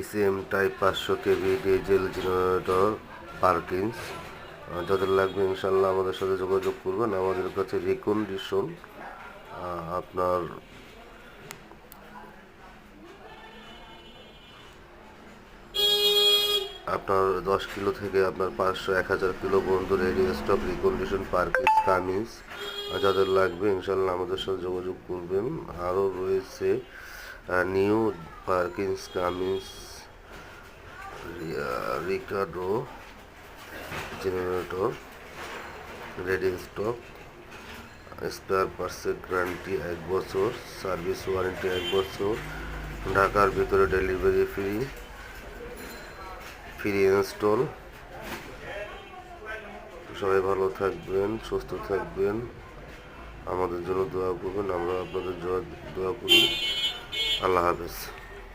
ECM type পাঁচশো KV diesel generator Perkins যাদের লাগবে ইনশাল্লাহ আমাদের সাথে যোগাযোগ করবেন। আমাদের কাছে রিকন্ডিশন আপনার আপনার দশ কিলো থেকে আপনার পাঁচশো, এক হাজার কিলো পর্যন্ত ready stock recondition Perkins kameez যাদের লাগবে ইনশাল্লাহ আমাদের সাথে যোগাযোগ করবেন। আরও রয়েছে new Perkins kameez Ricardo generator ready stock spare পার্টসের guarantee এক বছর সার্ভিস ওয়ারেন্টি এক বছর ঢাকার ভিতরে ডেলিভারি ফ্রি ফ্রি ইনস্টল সবাই ভালো থাকবেন, সুস্থ থাকবেন। আমাদের জন্য দোয়া করবেন, আমরা আপনাদের দোয়া করি। আল্লাহ হাফেজ